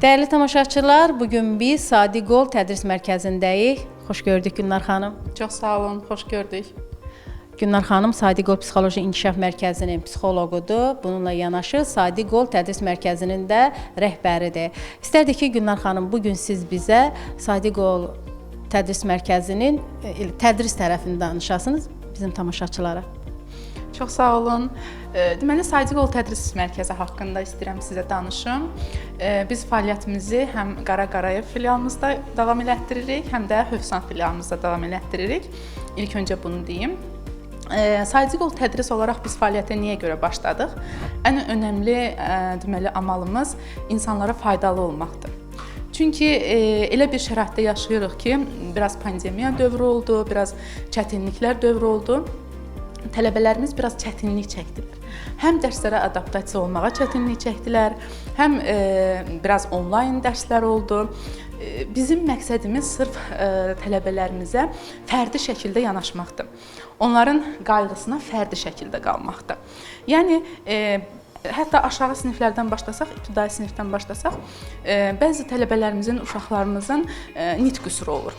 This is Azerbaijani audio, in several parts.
Dəyərli tamaşaçılar, bu gün biz Sadiqol Tədris Mərkəzindəyik. Xoş gördük Günnar xanım. Çox sağ olun, xoş gördük. Günnar xanım Sadiqol Psixoloji İnkişaf Mərkəzinin psixoloqudur. Bununla yanaşı Sadiqol Tədris Mərkəzinin də rəhbəridir. İstərdik ki, Günnar xanım, bu gün siz bizə Sadiqol Tədris Mərkəzinin e, tədris tərəfini danışasınız bizim tamaşaçılara. Çox sağ olun. E, Deməli, Sadiqol Tədris Mərkəzi haqqında istəyirəm sizə danışım. E, Biz fəaliyyətimizi həm Qara Qarayev filialımızda davam elətdiririk, həm də Hövsan filialımızda davam elətdiririk. İlk öncə bunu deyim. E, Sadiqol tədris olaraq biz fəaliyyətə niyə görə başladıq? Ən önəmli deməli amalımız insanlara faydalı olmaqdır. Çünki e, elə bir şəraitdə yaşayırıq ki, biraz pandemiya dövrü oldu, biraz çətinliklər dövrü oldu. Tələbələrimiz biraz çətinlik çəkdilər. Həm dərslərə adaptasiya olmağa çətinlik çəkdilər, həm e, biraz onlayn dərslər oldu. E, Bizim məqsədimiz sırf e, tələbələrimizə fərdi şəkildə yanaşmaqdır. Onların qayğısına fərdi şəkildə qalmaqdır. Yəni e, Hətta aşağı siniflərdən başlasaq, ibtidai sinifdən başlasaq, e, bəzi tələbələrimizin, uşaqlarımızın e, nitq qüsuru olur.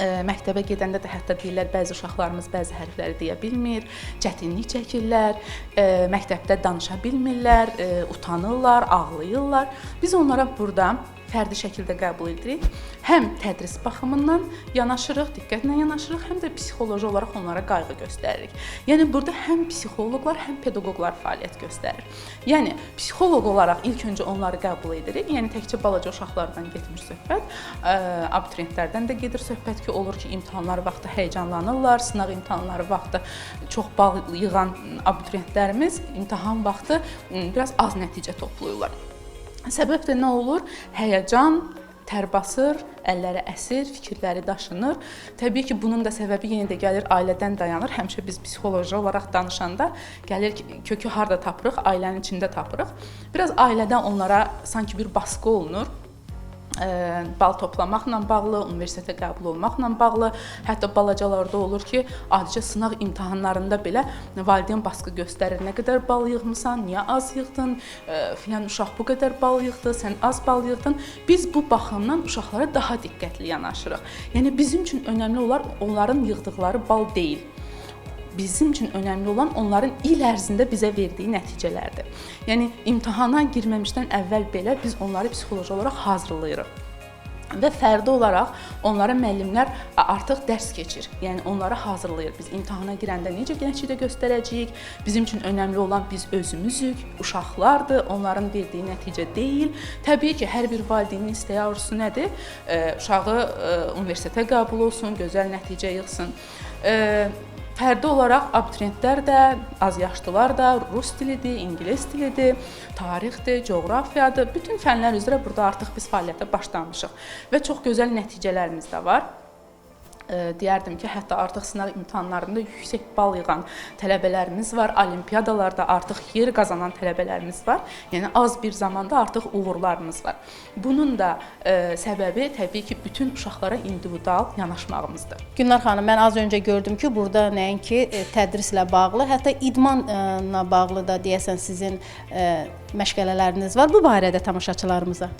Məktəbə gedəndə də hətta deyirlər bəzi uşaqlarımız bəzi hərfləri deyə bilmir, çətinlik çəkirlər, məktəbdə danışa bilmirlər, utanırlar, ağlayırlar. Biz onlara burada fərdi şəkildə qəbul edirik. Həm tədris baxımından yanaşırıq, diqqətlə yanaşırıq, həm də psixoloji olaraq onlara qayğı göstəririk. Yəni burada həm psixoloqlar, həm pedaqoqlar fəaliyyət göstərir. Yəni psixoloq olaraq ilk öncə onları qəbul edirik. Yəni təkcə balaca uşaqlardan getmir söhbət, abituriyentlərdən də gedir söhbət ki, olur ki, imtahanlar vaxtı həyəcanlanırlar, sınaq imtahanları vaxtı çox bal yığan abituriyentlərimiz imtahan vaxtı biraz az nəticə toplayırlar. Səbəb də nə olur? Həyəcan, tər basır, əlləri əsir, fikirləri daşınır. Təbii ki, bunun da səbəbi yenə də gəlir ailədən dayanır. Həmişə biz psixoloji olaraq danışanda gəlir ki, kökü harda tapırıq? Ailənin içində tapırıq. Biraz ailədən onlara sanki bir baskı olunur bal toplamaqla bağlı, universitetə qəbul olmaqla bağlı, hətta balacalarda olur ki, adicə sınaq imtahanlarında belə valideyn baskı göstərir. Nə qədər bal yığmısan, niyə az yığdın? Filan uşaq bu qədər bal yığdı, sən az bal yığdın. Biz bu baxımdan uşaqlara daha diqqətli yanaşırıq. Yəni bizim üçün önəmli olar onların yığdıqları bal deyil bizim üçün önəmli olan onların il ərzində bizə verdiyi nəticələrdir. Yəni imtahana girməmişdən əvvəl belə biz onları psixoloji olaraq hazırlayırıq. Və fərdi olaraq onlara müəllimlər artıq dərs keçir. Yəni onları hazırlayır. Biz imtahana girəndə necə nəticə göstərəcəyik? Bizim üçün önəmli olan biz özümüzük, uşaqlardır, onların verdiyi nəticə deyil. Təbii ki, hər bir valideynin istəyi arzusu nədir? Ə, uşağı ə, universitetə qəbul olsun, gözəl nəticə yığsın. Fərdi olaraq abituriyentlər də, azyaşlılar da rus dilidir, ingilis dilidir, tarixdir, coğrafiyadır. Bütün fənlər üzrə burada artıq biz fəaliyyətə başlamışıq və çox gözəl nəticələrimiz də var deyərdim ki, hətta artıq sınaq imtahanlarında yüksək bal yığan tələbələrimiz var, olimpiadalarda artıq yer qazanan tələbələrimiz var. Yəni az bir zamanda artıq uğurlarımız var. Bunun da ə, səbəbi təbii ki, bütün uşaqlara individual yanaşmağımızdır. Günnar xanım, mən az öncə gördüm ki, burada nəinki e, tədrislə bağlı, hətta idmanla bağlı da deyəsən sizin e, məşğələləriniz var. Bu barədə tamaşaçılarımıza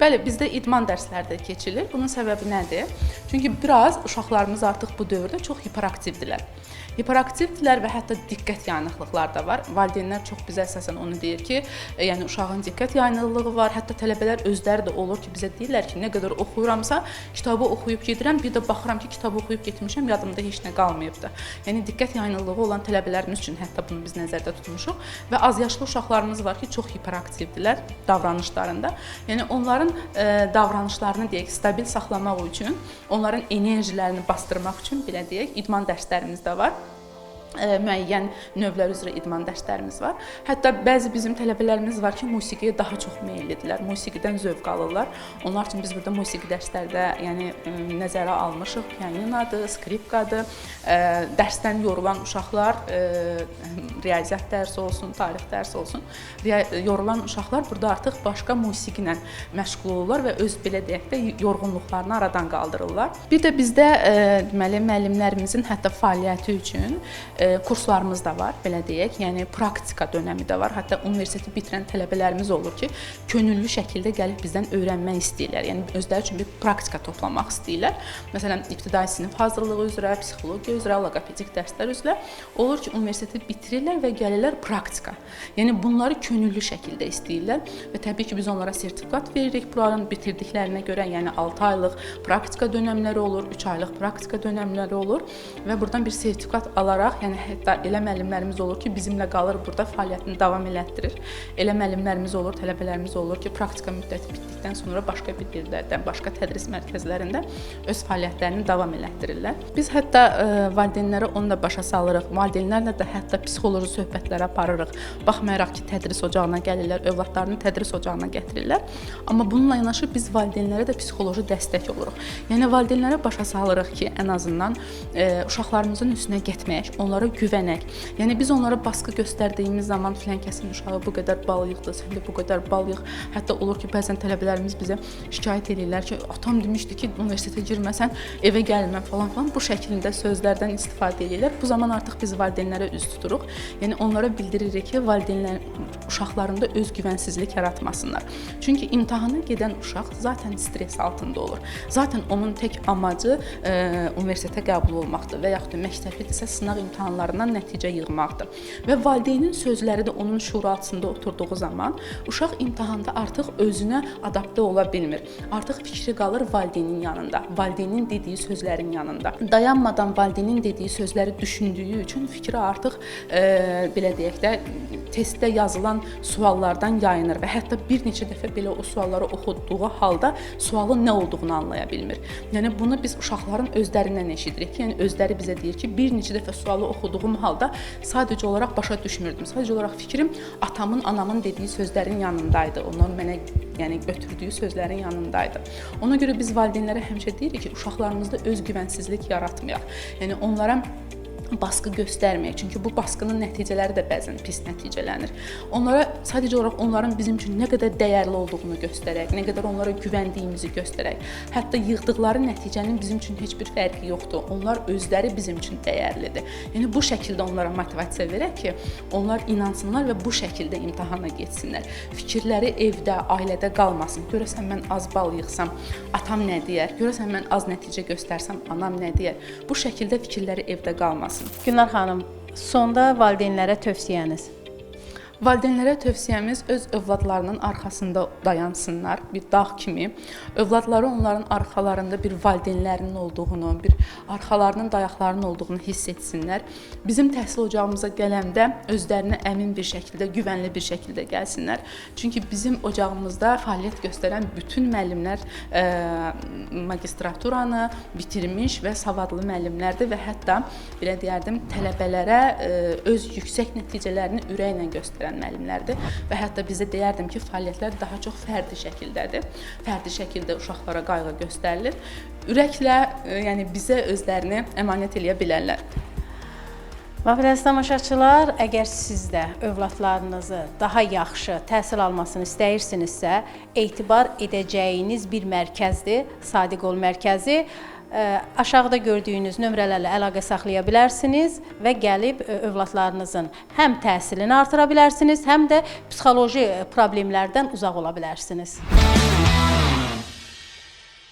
Bəli, bizdə idman dərsləri də keçilir. Bunun səbəbi nədir? Çünki biraz uşaqlarımız artıq bu dövrdə çox hiperaktivdirlər. Hiperaktivdirlər və hətta diqqət yayınıqlıqları da var. Valideynlər çox bizə əsasən onu deyir ki, e, yəni uşağın diqqət yayınıqlığı var. Hətta tələbələr özləri də olur ki, bizə deyirlər ki, nə qədər oxuyuramsa, kitabı oxuyub gedirəm, bir də baxıram ki, kitabı oxuyub getmişəm, yadımda heç nə qalmayıbdı. Yəni diqqət yayınıqlığı olan tələbələrimiz üçün hətta bunu biz nəzərdə tutmuşuq və az yaşlı uşaqlarımız var ki, çox hiperaktivdirlər davranışlarında. Yəni onların ə, davranışlarını deyək, stabil saxlamaq üçün, onların enerjilərini bastırmaq üçün belə deyək, idman dərslərimiz də var müəyyən növlər üzrə idman dərslərimiz var. Hətta bəzi bizim tələbələrimiz var ki, musiqiyə daha çox meyllidirlər. Musiqidən zövq alırlar. Onlar üçün biz burada musiqi dərslərdə, yəni nəzərə almışıq. Pianinodur, skripkadır. Dərsdən yorulan uşaqlar riyaziyyat dərsi olsun, tarix dərsi olsun, yorulan uşaqlar burada artıq başqa musiqi ilə məşğul olurlar və öz belə deyək də yorğunluqlarını aradan qaldırırlar. Bir də bizdə deməli müəllimlərimizin hətta fəaliyyəti üçün kurslarımız da var, belə deyək. Yəni praktika dönəmi də var. Hətta universiteti bitirən tələbələrimiz olur ki, könüllü şəkildə gəlib bizdən öyrənmək istəyirlər. Yəni özləri üçün bir praktika toplamaq istəyirlər. Məsələn, ibtidai sinif hazırlığı üzrə, psixologiya üzrə, loqopedik dərslər üzrə olur ki, universiteti bitirirlər və gəlirlər praktika. Yəni bunları könüllü şəkildə istəyirlər və təbii ki, biz onlara sertifikat veririk. Bunların bitirdiklərinə görə, yəni 6 aylıq praktika dönəmləri olur, 3 aylıq praktika dönəmləri olur və burdan bir sertifikat alaraq, yəni hətta elə müəllimlərimiz olur ki, bizimlə qalır burada fəaliyyətini davam elətdirir. Elə müəllimlərimiz olur, tələbələrimiz olur ki, praktika müddəti bitdikdən sonra başqa bir yerlərdə, başqa tədris mərkəzlərində öz fəaliyyətlərini davam elətdirirlər. Biz hətta ə, valideynlərə onu da başa salırıq. Valideynlərlə də hətta psixoloji söhbətlər aparırıq. Baxmayaraq ki, tədris ocağına gəlirlər, övladlarını tədris ocağına gətirirlər. Amma bununla yanaşı biz valideynlərə də psixoloji dəstək oluruq. Yəni valideynlərə başa salırıq ki, ən azından e, uşaqlarımızın üstünə getməyək, onlara güvənək. Yəni biz onlara baskı göstərdiyimiz zaman filan kəsin uşağı bu qədər bal yığdı, sən də bu qədər bal yığ. Hətta olur ki, bəzən tələbələrimiz bizə şikayət edirlər ki, atam demişdi ki, universitetə girməsən evə gəlmə falan falan bu şəkildə sözlərdən istifadə edirlər. Bu zaman artıq biz valideynlərə üz tuturuq. Yəni onlara bildiririk ki, valideynlər uşaqlarında öz güvənsizlik yaratmasınlar. Çünki imtahana gedən uşaq zaten stres altında olur. Zaten onun tək amacı e, universitetə qəbul olmaqdır və yaxud da məktəblidirsə sınaq imtahanlarından nəticə yığmaqdır. Və valideynin sözləri də onun şurasında oturduğu zaman uşaq imtahanda artıq özünə adaptə ola bilmir. Artıq fikri qalır valideynin yanında, valideynin dediyi sözlərin yanında. Dayanmadan valideynin dediyi sözləri düşündüyü üçün fikri artıq e, belə deyək də testdə yazılan suallardan yayınır və hətta bir neçə dəfə belə o sualları oxuduğu halda sualın nə olduğunu anlaya bilmir. Yəni bunu biz uşaqların özlərindən eşidirik. Yəni özləri bizə deyir ki, bir neçə dəfə sualı oxuduğum halda sadəcə olaraq başa düşmürdüm. Sadəcə olaraq fikrim atamın, anamın dediyi sözlərin yanındaydı. Onlar mənə yəni götürdüyü sözlərin yanındaydı. Ona görə biz valideynlərə həmişə deyirik ki, uşaqlarımızda öz güvənsizlik yaratmayaq. Yəni onlara baskı göstərməyək. Çünki bu baskının nəticələri də bəzən pis nəticələnir. Onlara sadəcə olaraq onların bizim üçün nə qədər dəyərli olduğunu göstərək, nə qədər onlara güvəndiyimizi göstərək. Hətta yığdıqları nəticənin bizim üçün heç bir fərqi yoxdur. Onlar özləri bizim üçün dəyərlidir. Yəni bu şəkildə onlara motivasiya verək ki, onlar inansınlar və bu şəkildə imtahana getsinlər. Fikirləri evdə, ailədə qalmasın. Görəsən mən az bal yığsam, atam nə deyər? Görəsən mən az nəticə göstərsəm, anam nə deyər? Bu şəkildə fikirləri evdə qalmasın. Gülnar xanım, sonda valideynlərə tövsiyəniz. Valideynlərə tövsiyəmiz öz övladlarının arxasında dayansınlar, bir dağ kimi. Övladları onların arxalarında bir valideynlərinin olduğunu, bir arxalarının dayaqlarının olduğunu hiss etsinlər. Bizim təhsil ocağımıza gələndə özlərinə əmin bir şəkildə, güvənli bir şəkildə gəlsinlər. Çünki bizim ocağımızda fəaliyyət göstərən bütün müəllimlər ə, magistraturanı bitirmiş və savadlı müəllimlərdir və hətta belə deyərdim, tələbələrə ə, öz yüksək nəticələrini ürəklə göstərən verən müəllimlərdir və hətta bizə deyərdim ki, fəaliyyətlər daha çox fərdi şəkildədir. Fərdi şəkildə uşaqlara qayğı göstərilir. Ürəklə, e, yəni bizə özlərini əmanət eləyə bilərlər. Əziz tamaşaçılar, əgər siz də övladlarınızı daha yaxşı təhsil almasını istəyirsinizsə, etibar edəcəyiniz bir mərkəzdir, Sadiqol mərkəzi. Ə, Aşağıda gördüyünüz nömrələrlə əlaqə saxlaya bilərsiniz və gəlib ə, övladlarınızın həm təhsilini artıra bilərsiniz, həm də psixoloji problemlərdən uzaq ola bilərsiniz.